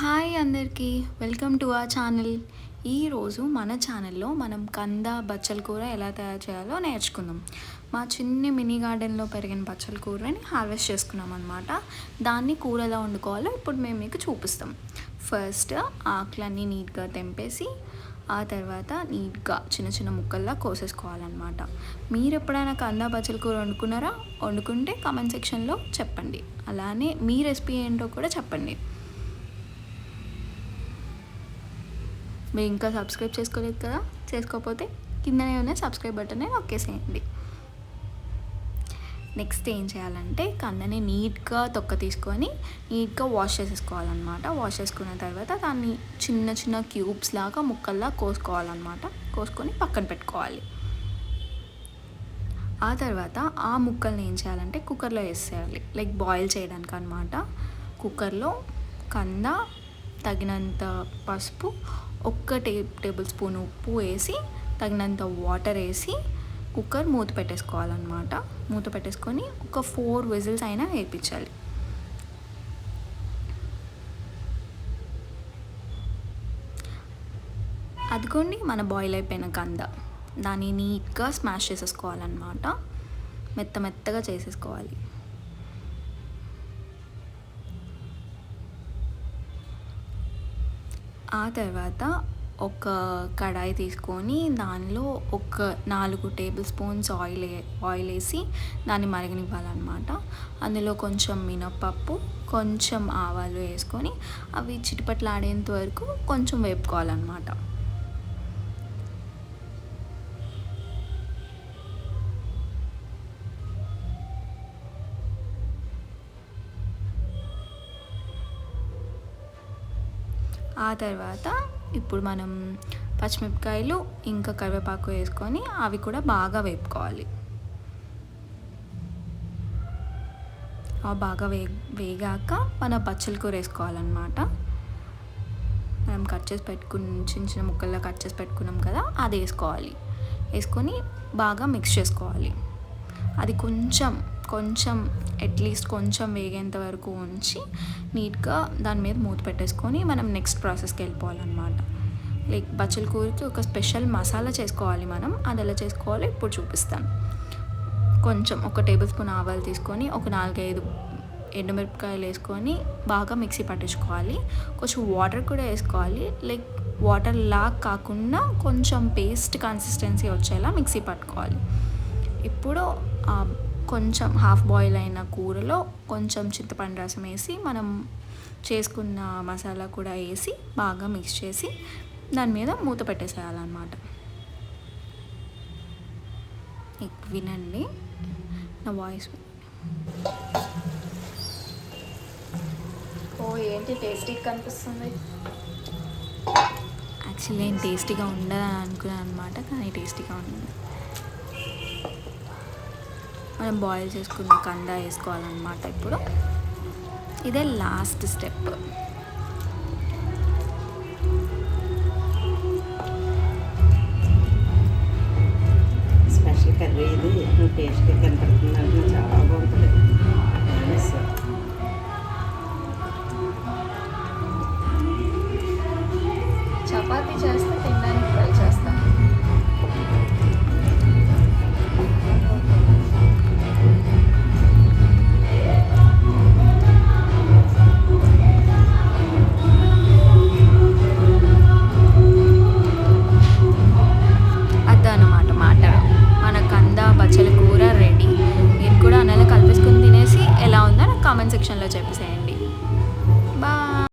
Hi అందరికీ welcome to ఆ channel. ఈరోజు మన ఛానల్లో మనం కంద బచ్చల కూర ఎలా తయారు చేయాలో నేర్చుకుందాం. మా చిన్ని మినీ గార్డెన్లో పెరిగిన బచ్చల కూరని హార్వెస్ట్ చేసుకున్నాం అనమాట దాన్ని కూర ఎలా వండుకోవాలో ఇప్పుడు మేము మీకు చూపిస్తాం. ఫస్ట్ ఆకులన్నీ నీట్గా తెంపేసి ఆ తర్వాత నీట్గా చిన్న చిన్న ముక్కల్లా కోసేసుకోవాలన్నమాట. మీరు ఎప్పుడైనా కంద బచ్చల కూర వండుకున్నారా? వండుకుంటే కామెంట్ సెక్షన్లో చెప్పండి. అలానే మీ రెసిపీ ఏంటో కూడా చెప్పండి. మీరు ఇంకా సబ్స్క్రైబ్ చేసుకోలేదు కదా? చేసుకోకపోతే కిందనే ఉన్న సబ్స్క్రైబ్ బటన్ నొక్కేసేయండి. నెక్స్ట్ ఏం చేయాలంటే కందని నీట్గా తొక్క తీసుకొని నీట్గా వాష్ చేసేసుకోవాలన్నమాట. వాష్ చేసుకున్న తర్వాత దాన్ని చిన్న చిన్న క్యూబ్స్ లాగా ముక్కల్లా కోసుకోవాలన్నమాట. కోసుకొని పక్కన పెట్టుకోవాలి. ఆ తర్వాత ఆ ముక్కల్ని ఏం చేయాలంటే కుక్కర్లో వేసేయాలి. లైక్ బాయిల్ చేయడానికి అనమాట కుక్కర్లో కంద తగినంత పసుపు ఒక్క టే టేబుల్ స్పూన్ ఉప్పు వేసి తగినంత వాటర్ వేసి కుక్కర్ మూత పెట్టేసుకోవాలన్నమాట. మూత పెట్టేసుకొని ఒక ఫోర్ విజిల్స్ అయినా వేయించాలి అదిగోండి మన బాయిల్ అయిపోయిన కంద దాన్ని నీట్గా స్మాష్ చేసేసుకోవాలన్నమాట. మెత్త మెత్తగా చేసేసుకోవాలి. ఆ తర్వాత ఒక కడాయి తీసుకొని దానిలో ఒక నాలుగు టేబుల్ స్పూన్స్ ఆయిల్ ఆయిల్ వేసి దాన్ని మరగనివ్వాలన్నమాట. అందులో కొంచెం మినపప్పు కొంచెం ఆవాలు వేసుకొని అవి చిటిపట్లాడేంత వరకు కొంచెం వేపుకోవాలన్నమాట. ఆ తర్వాత ఇప్పుడు మనం పచ్చిమిరపకాయలు ఇంకా కరివేపాకు వేసుకొని అవి కూడా బాగా వేపుకోవాలి. అవి బాగా వే వేగాక మన పచ్చల కూర వేసుకోవాలన్నమాట. మనం కట్ చేసి పెట్టుకుని చిన్న చిన్న ముక్కల్లో కట్ చేసి పెట్టుకున్నాం కదా అది వేసుకోవాలి. వేసుకొని బాగా మిక్స్ చేసుకోవాలి. అది కొంచెం కొంచెం అట్లీస్ట్ కొంచెం వేగేంత వరకు ఉంచి నీట్గా దాని మీద మూత పెట్టేసుకొని మనం నెక్స్ట్ ప్రాసెస్కి వెళ్ళిపోవాలన్నమాట. లైక్ బచ్చల కూరకి ఒక స్పెషల్ మసాలా చేసుకోవాలి మనం. అది ఎలా చేసుకోవాలో ఇప్పుడు చూపిస్తాను. కొంచెం ఒక టేబుల్ స్పూన్ ఆవాలు తీసుకొని ఒక నాలుగైదు ఎండుమిరపకాయలు వేసుకొని బాగా మిక్సీ పట్టించుకోవాలి. కొంచెం వాటర్ కూడా వేసుకోవాలి. లైక్ వాటర్ లాగ్ కాకుండా కొంచెం పేస్ట్ కన్సిస్టెన్సీ వచ్చేలా మిక్సీ పట్టుకోవాలి. ఇప్పుడు కొంచెం హాఫ్ బాయిల్ అయిన కూరలో కొంచెం చింతపండు రసం వేసి మనం చేసుకున్న మసాలా కూడా వేసి బాగా మిక్స్ చేసి దాని మీద మూత పెట్టేసేయాలన్నమాట. వినండి నా వాయిస్ ఓ ఏంటి టేస్టీ కనిపిస్తుంది? యాక్చువల్లీ నేను టేస్టీగా ఉండదని అనుకున్నాను అనమాట కానీ టేస్టీగా ఉంది. మనం బాయిల్ చేసుకున్న కంద వేసుకోవాలన్నమాట ఇప్పుడు. ఇదే లాస్ట్ స్టెప్ స్పెషల్ కర్రీ ఇది టేస్ట్గా కనపడుతుంది చాలా బాగుంటుంది. చపాతీ చేస్తే. సెక్షన్లో చెప్పేసేయండి.